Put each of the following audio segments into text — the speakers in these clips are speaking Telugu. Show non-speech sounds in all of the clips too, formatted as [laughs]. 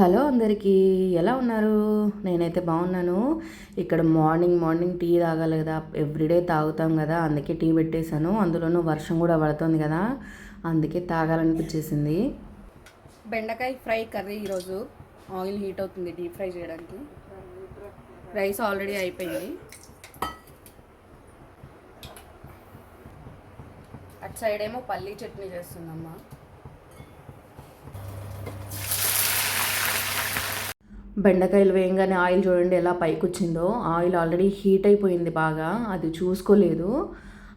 హలో అందరికీ ఎలా ఉన్నారు? నేనైతే బాగున్నాను. ఇక్కడ మార్నింగ్ మార్నింగ్ టీ తాగాలి కదా. ఎవ్రీడే తాగుతాం కదా. అందుకే టీ పెట్టేశాను. అందులోనూ వర్షం కూడా పడుతుంది కదా. అందుకే తాగాలనిపించేసింది. బెండకాయ ఫ్రై కర్రీ ఈరోజు. ఆయిల్ హీట్ అవుతుంది డీప్ ఫ్రై చేయడానికి. రైస్ ఆల్రెడీ అయిపోయింది. అటు సైడ్ ఏమో పల్లీ చట్నీ చేస్తుందమ్మా. బెండకాయలు వేయంగానే ఆయిల్ చూడండి ఎలా పైకి వచ్చిందో ఆయిల్ ఆల్రెడీ హీట్ అయిపోయింది బాగా. అది చూసుకోలేదు.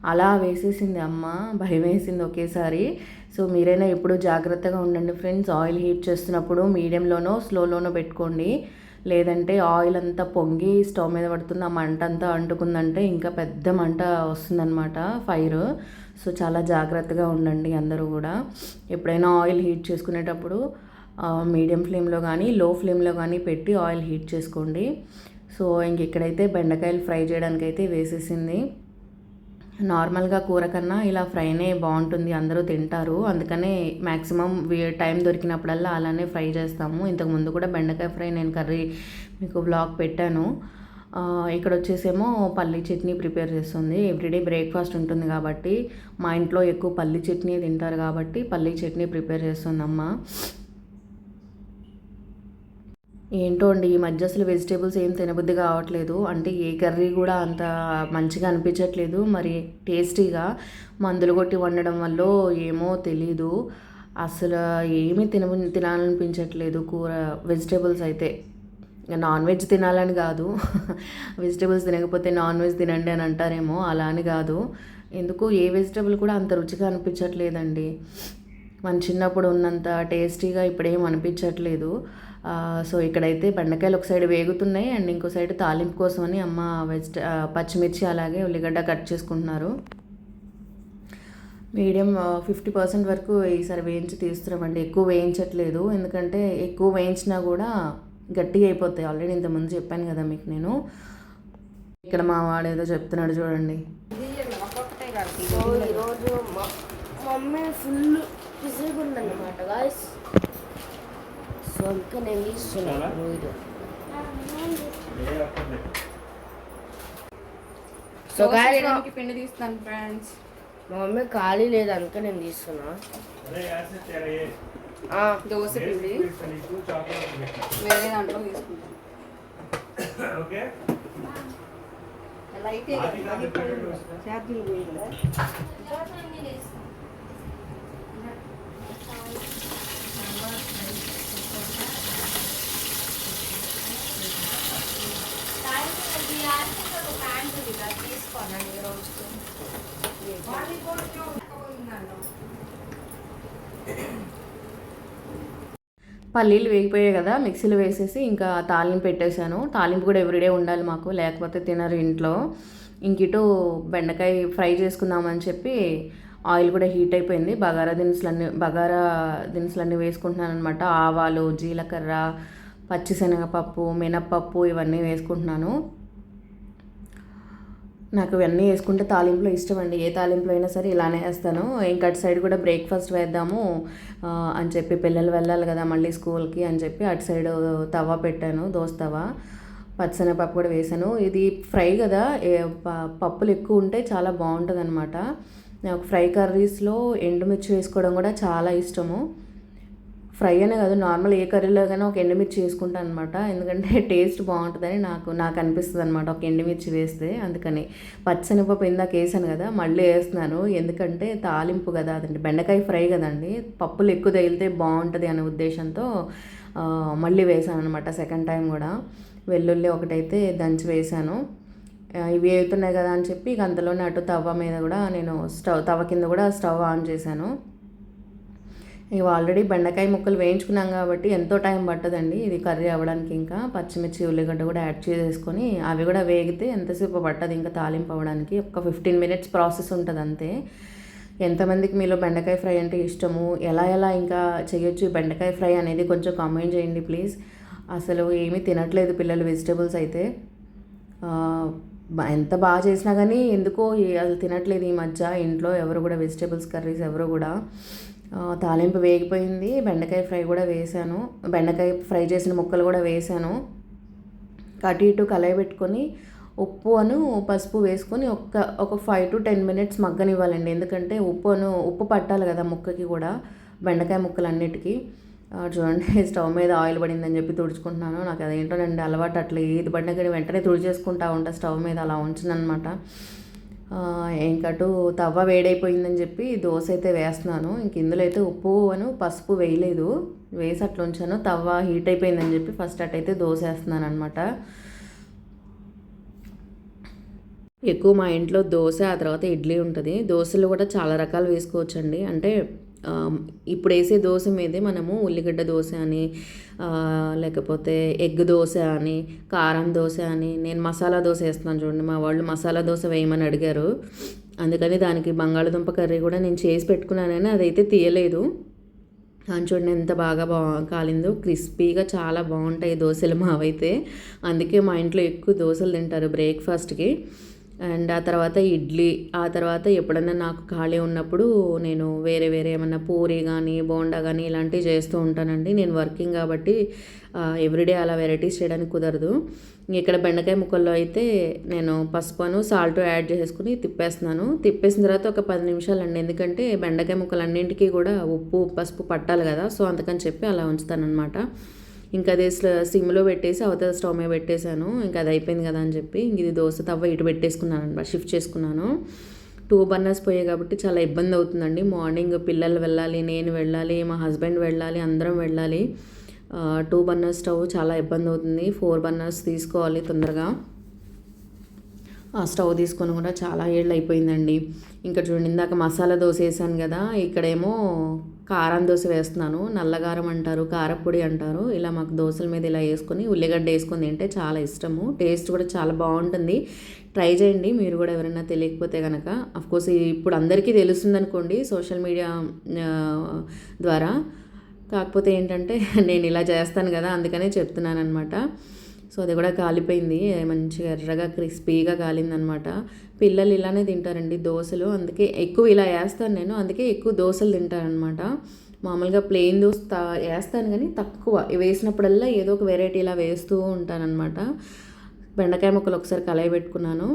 అలా వేసేసింది అమ్మ. భయం వేసింది ఒకేసారి. సో మీరైనా ఎప్పుడు జాగ్రత్తగా ఉండండి ఫ్రెండ్స్. ఆయిల్ హీట్ చేస్తున్నప్పుడు మీడియంలోనో స్లోలోనో పెట్టుకోండి. లేదంటే ఆయిల్ అంతా పొంగి స్టవ్ మీద పడుతుంది. ఆ మంట అంతా అంటుకుందంటే ఇంకా పెద్ద మంట వస్తుందన్నమాట ఫైర్. సో చాలా జాగ్రత్తగా ఉండండి అందరూ కూడా. ఎప్పుడైనా ఆయిల్ హీట్ చేసుకునేటప్పుడు మీడియం ఫ్లేమ్లో కానీ లో ఫ్లేమ్లో కానీ పెట్టి ఆయిల్ హీట్ చేసుకోండి. సో ఇంక ఇక్కడైతే బెండకాయలు ఫ్రై చేయడానికి అయితే వేసేసింది. నార్మల్గా కూర కన్నా ఇలా ఫ్రైనే బాగుంటుంది అందరూ తింటారు. అందుకనే మ్యాక్సిమం టైం దొరికినప్పుడల్లా అలానే ఫ్రై చేస్తాము. ఇంతకుముందు కూడా బెండకాయ ఫ్రై నేను కర్రీ మీకు బ్లాగ్ పెట్టాను. ఇక్కడ వచ్చేసేమో పల్లి చట్నీ ప్రిపేర్ చేస్తుంది. ఎవ్రీడే బ్రేక్ఫాస్ట్ ఉంటుంది కాబట్టి మా ఇంట్లో ఎక్కువ పల్లి చట్నీ తింటారు కాబట్టి పల్లి చట్నీ ప్రిపేర్ చేస్తుందమ్మ. ఏంటో అండి ఈ మధ్య అసలు వెజిటేబుల్స్ ఏం తినబుద్ధి కావట్లేదు. అంటే ఏ కర్రీ కూడా అంత మంచిగా అనిపించట్లేదు. మరి టేస్టీగా మందులు కొట్టి వండడం వల్ల ఏమో తెలీదు. అసలు ఏమీ తిన తినాలనిపించట్లేదు కూర వెజిటేబుల్స్ అయితే. నాన్ వెజ్ తినాలని కాదు. [laughs] వెజిటేబుల్స్ తినకపోతే నాన్ వెజ్ తినండి అని అంటారేమో అలా అని కాదు. ఎందుకు? ఏ వెజిటేబుల్ కూడా అంత రుచిగా అనిపించట్లేదండి. మన చిన్నప్పుడు ఉన్నంత టేస్టీగా ఇప్పుడేం అనిపించట్లేదు. సో ఇక్కడైతే బెండకాయలు ఒక సైడ్ వేగుతున్నాయి అండ్ ఇంకో సైడ్ తాలింపు కోసమని అమ్మ వెజిట పచ్చిమిర్చి అలాగే ఉల్లిగడ్డ కట్ చేసుకుంటున్నారు. మీడియం ఫిఫ్టీ పర్సెంట్ వరకు ఈసారి వేయించి తీస్తున్నామండి. ఎక్కువ వేయించట్లేదు. ఎందుకంటే ఎక్కువ వేయించినా కూడా గట్టిగా అయిపోతాయి. ఆల్రెడీ ఇంతకుముందు చెప్పాను కదా మీకు నేను. ఇక్కడ మా వాడు ఏదో చెప్తున్నాడు చూడండి. ఈరోజు మమ్మీ ఫుల్ బిజీగా ఉందన్నమాట గాయస్. సో ఇంకా నేను తీస్తున్నాను రోజు సో గాయస్ చేయడానికి పిండి తీస్తాను ఫ్రెండ్స్ మా మమ్మీ ఖాళీ లేదు అందుకే నేను తీస్తున్నా ఆ, దోశ పిండి వేరే దాంట్లో తీసుకుంటాను పల్లీలు వేగిపోయాయి కదా మిక్సీలో వేసేసి ఇంకా తాలింపు పెట్టేశాను. తాలింపు కూడా ఎవ్రీడే ఉండాలి మాకు లేకపోతే తినరు ఇంట్లో. ఇంకిటు బెండకాయ ఫ్రై చేసుకుందామని చెప్పి ఆయిల్ కూడా హీట్ అయిపోయింది. బగారా దినుసులన్నీ బగారా దినుసులన్నీ వేసుకుంటున్నాను అనమాట ఆవాలు జీలకర్ర పచ్చిశనగపప్పు మినప్పప్పు ఇవన్నీ వేసుకుంటున్నాను. నాకు ఇవన్నీ వేసుకుంటే తాలింపులో ఇష్టం అండి. ఏ తాలింపులో అయినా సరే ఇలానే వేస్తాను. ఇంకా అటు సైడ్ కూడా బ్రేక్ఫాస్ట్ వేద్దాము అని చెప్పి పిల్లలు వెళ్ళాలి కదా మళ్ళీ స్కూల్కి అని చెప్పి అటు సైడ్ తవా పెట్టాను దోశ తవా పచ్చనపప్పు కూడా వేసాను. ఇది ఫ్రై కదా ప- పప్పులు ఎక్కువ ఉంటే చాలా బాగుంటుంది అనమాట నాకు ఫ్రై కర్రీస్లో ఎండుమిర్చి వేసుకోవడం కూడా చాలా ఇష్టము. ఫ్రై అనే కాదు నార్మల్ ఏ కర్రీలో కానీ ఒక ఎండుమిర్చి వేసుకుంటాను అనమాట ఎందుకంటే [laughs] టేస్ట్ బాగుంటుందని నాకు నాకు అనిపిస్తుంది అనమాట ఒక ఎండుమిర్చి వేస్తే. అందుకని పచ్చనిపప్పు ఇందాక వేసాను కదా మళ్ళీ వేస్తున్నాను. ఎందుకంటే తాలింపు కదా అదండి బెండకాయ ఫ్రై కదండి. పప్పులు ఎక్కువ తగిలితే బాగుంటుంది అనే ఉద్దేశంతో మళ్ళీ వేసాను అనమాట సెకండ్ టైం కూడా. వెల్లుల్లి ఒకటైతే దంచి వేసాను. ఇవి అవుతున్నాయి కదా అని చెప్పి ఇక అంతలోనే అటు తవ్వ మీద కూడా నేను స్టవ్ తవ్వ కింద కూడా స్టవ్ ఆన్ చేశాను. ఇవి ఆల్రెడీ బెండకాయ ముక్కలు వేయించుకున్నాం కాబట్టి ఎంతో టైం పట్టదండి. ఇది కర్రీ అవ్వడానికి ఇంకా పచ్చిమిర్చి ఉల్లిగడ్డ కూడా యాడ్ చేసేసుకొని అవి కూడా వేగితే ఎంతసేపు పట్టదు ఇంకా తాలింపు అవ్వడానికి. ఒక ఫిఫ్టీన్ మినిట్స్ ప్రాసెస్ ఉంటుంది అంతే. ఎంతమందికి మీలో బెండకాయ ఫ్రై అంటే ఇష్టము? ఎలా ఎలా ఇంకా చేయొచ్చు? బెండకాయ ఫ్రై అనేది కొంచెం కామెంట్ చేయండి ప్లీజ్. అసలు ఏమీ తినట్లేదు పిల్లలు వెజిటేబుల్స్ అయితే. ఎంత బాగా చేసినా కానీ ఎందుకో అసలు అది తినట్లేదు ఈ మధ్య. ఇంట్లో ఎవరు కూడా వెజిటేబుల్స్ కర్రీస్ ఎవరు కూడా. తాలింపు వేగిపోయింది. బెండకాయ ఫ్రై కూడా వేసాను బెండకాయ ఫ్రై చేసిన ముక్కలు కూడా వేసాను అటు ఇటు కలయి పెట్టుకొని ఉప్పు అను పసుపు వేసుకొని ఒక్క ఒక ఫైవ్ టు టెన్ మినిట్స్ మగ్గనివ్వాలండి. ఎందుకంటే ఉప్పు అను ఉప్పు పట్టాలి కదా ముక్కకి కూడా బెండకాయ ముక్కలన్నిటికీ. చూడండి [laughs] స్టవ్ మీద ఆయిల్ పడిందని చెప్పి తుడుచుకుంటున్నాను. నాకు అదేంటోనండి అలవాటు అట్లా ఏది పడినా కానీ వెంటనే తుడిచేసుకుంటా ఉంటా స్టవ్ మీద అలా ఉంచిందనమాట ఇంకటు తవ్వ వేడైపోయిందని చెప్పి దోశ అయితే వేస్తున్నాను. ఇంక ఇందులో అయితే ఉప్పు అను పసుపు వేయలేదు. వేసి అట్లా ఉంచాను తవ్వ హీట్ అయిపోయిందని చెప్పి ఫస్ట్ అటైతే దోశ వేస్తున్నాను అనమాట ఎక్కువ మా ఇంట్లో దోశ ఆ తర్వాత ఇడ్లీ ఉంటుంది. దోశలు కూడా చాలా రకాలు వేసుకోవచ్చండి. అంటే ఇప్పుడు వేసే దోశ మీదే మనము ఉల్లిగడ్డ దోశ అని లేకపోతే ఎగ్ దోశ అని కారం దోశ అని నేను మసాలా దోశ వేస్తున్నాను చూడండి మా వాళ్ళు మసాలా దోశ వేయమని అడిగారు. అందుకని దానికి బంగాళదుంప కర్రీ కూడా నేను చేసి పెట్టుకున్నానని అదైతే తీయలేదు. అని చూడండి ఎంత బాగా బా కాలిందో క్రిస్పీగా చాలా బాగుంటాయి దోశలు మావైతే. అందుకే మా ఇంట్లో ఎక్కువ దోశలు తింటారు బ్రేక్ఫాస్ట్కి. అండ్ ఆ తర్వాత ఇడ్లీ ఆ తర్వాత ఎప్పుడన్నా నాకు ఖాళీ ఉన్నప్పుడు నేను వేరే వేరే ఏమన్నా పూరి కానీ బోండా కానీ ఇలాంటివి చేస్తూ ఉంటానండి. నేను వర్కింగ్ కాబట్టి ఎవ్రీడే అలా వెరైటీస్ చేయడానికి కుదరదు. ఇక్కడ బెండకాయ ముక్కల్లో అయితే నేను పసుపును సాల్ట్ యాడ్ చేసుకుని తిప్పేస్తున్నాను. తిప్పేసిన తర్వాత ఒక పది నిమిషాలు అండి ఎందుకంటే బెండకాయ ముక్కలు అన్నింటికీ కూడా ఉప్పు పసుపు పట్టాలి కదా. సో అందుకని చెప్పి అలా ఉంచుతాను అనమాట ఇంకా అదే సిమ్లో పెట్టేసి అవతల స్టవ్ మీద పెట్టేశాను. ఇంకా అది అయిపోయింది కదా అని చెప్పి ఇంక ఇది దోశ తవ్వ ఇటు పెట్టేసుకున్నాను అనమాట షిఫ్ట్ చేసుకున్నాను. టూ బర్నర్స్ పోయాయి కాబట్టి చాలా ఇబ్బంది అవుతుందండి. మార్నింగ్ పిల్లలు వెళ్ళాలి నేను వెళ్ళాలి మా హస్బెండ్ వెళ్ళాలి అందరం వెళ్ళాలి. టూ బర్నర్స్ స్టవ్ చాలా ఇబ్బంది అవుతుంది. ఫోర్ బర్నర్స్ తీసుకోవాలి తొందరగా. ఆ స్టవ్ తీసుకొని కూడా చాలా ఏళ్ళు అయిపోయిందండి. ఇంకా చూడండి ఇందాక మసాలా దోశ వేసాను కదా ఇక్కడేమో కారం దోశ వేస్తున్నాను. నల్లగారం అంటారు కారపొడి అంటారు. ఇలా మాకు దోశల మీద ఇలా వేసుకొని ఉల్లిగడ్డ వేసుకొని తింటే చాలా ఇష్టము. టేస్ట్ కూడా చాలా బాగుంటుంది. ట్రై చేయండి మీరు కూడా ఎవరైనా తెలియకపోతే కనుక అఫ్కోర్స్ ఇప్పుడు అందరికీ తెలుస్తుంది అనుకోండి సోషల్ మీడియా ద్వారా. కాకపోతే ఏంటంటే నేను ఇలా చేస్తాను కదా అందుకనే చెప్తున్నాను అనమాట సో అది కూడా కాలిపోయింది. మంచిగా ఎర్రగా క్రిస్పీగా కాలిందనమాట. పిల్లలు ఇలానే తింటారండి దోశలు. అందుకే ఎక్కువ ఇలా వేస్తాను నేను. అందుకే ఎక్కువ దోశలు తింటారనమాట మామూలుగా ప్లెయిన్ దోశ వేస్తాను కానీ తక్కువ. వేసినప్పుడల్లా ఏదో ఒక వెరైటీ ఇలా వేస్తూ ఉంటానన్నమాట బెండకాయ ముక్కలు ఒకసారి కలయి పెట్టుకున్నాను.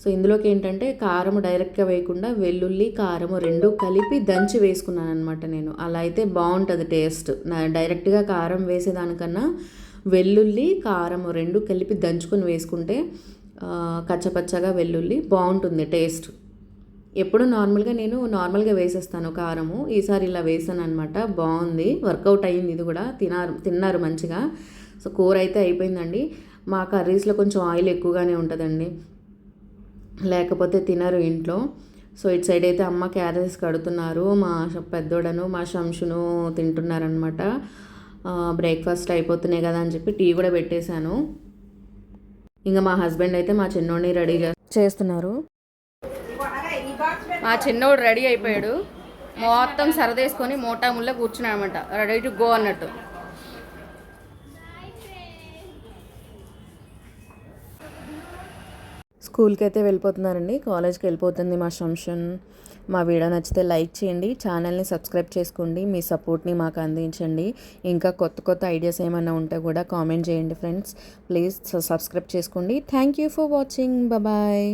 సో ఇందులోకి ఏంటంటే కారం డైరెక్ట్గా వేయకుండా వెల్లుల్లి కారము రెండు కలిపి దంచి వేసుకున్నాను అనమాట నేను. అలా అయితే బాగుంటుంది టేస్ట్. డైరెక్ట్గా కారం వేసేదానికన్నా వెల్లుల్లి కారము రెండు కలిపి దంచుకొని వేసుకుంటే కచ్చపచ్చగా వెల్లుల్లి బాగుంటుంది టేస్ట్. ఎప్పుడు నార్మల్గా నేను నార్మల్గా వేసేస్తాను కారము. ఈసారి ఇలా వేసాను అనమాట బాగుంది. వర్కౌట్ అయ్యింది ఇది కూడా. తినారు తిన్నారు మంచిగా. సో కూర అయితే అయిపోయిందండి. మా కర్రీస్లో కొంచెం ఆయిల్ ఎక్కువగానే ఉంటుందండి. లేకపోతే తినరు ఇంట్లో. సో ఇటు సైడ్ అయితే అమ్మ క్యారెట్స్ కడుతున్నారు. మా పెద్దోడను మా శంషును తింటున్నారనమాట బ్రేక్ఫాస్ట్ అయిపోతున్నాయి కదా అని చెప్పి టీ కూడా పెట్టేశాను. ఇంకా మా హస్బెండ్ అయితే మా చిన్నోడిని రెడీ చేస్తున్నారు. మా చిన్నోడు రెడీ అయిపోయాడు. మొత్తం సరదేసుకొని మోటా ముళ్ళ కూర్చున్నాడు రెడీ టు గో అన్నట్టు. స్కూల్కి అయితే వెళ్ళిపోతున్నారండి కాలేజ్కి వెళ్ళిపోతుంది మా శంషన్ మా వీడియో నచ్చితే లైక్ చేయండి. ఛానల్ని సబ్స్క్రైబ్ చేసుకోండి. మీ సపోర్ట్ని మాకు అందించండి. ఇంకా కొత్త కొత్త ఐడియాస్ ఏమైనా ఉంటే కూడా కామెంట్ చేయండి ఫ్రెండ్స్. ప్లీజ్ సబ్స్క్రైబ్ చేసుకోండి. Thank you for watching. Bye.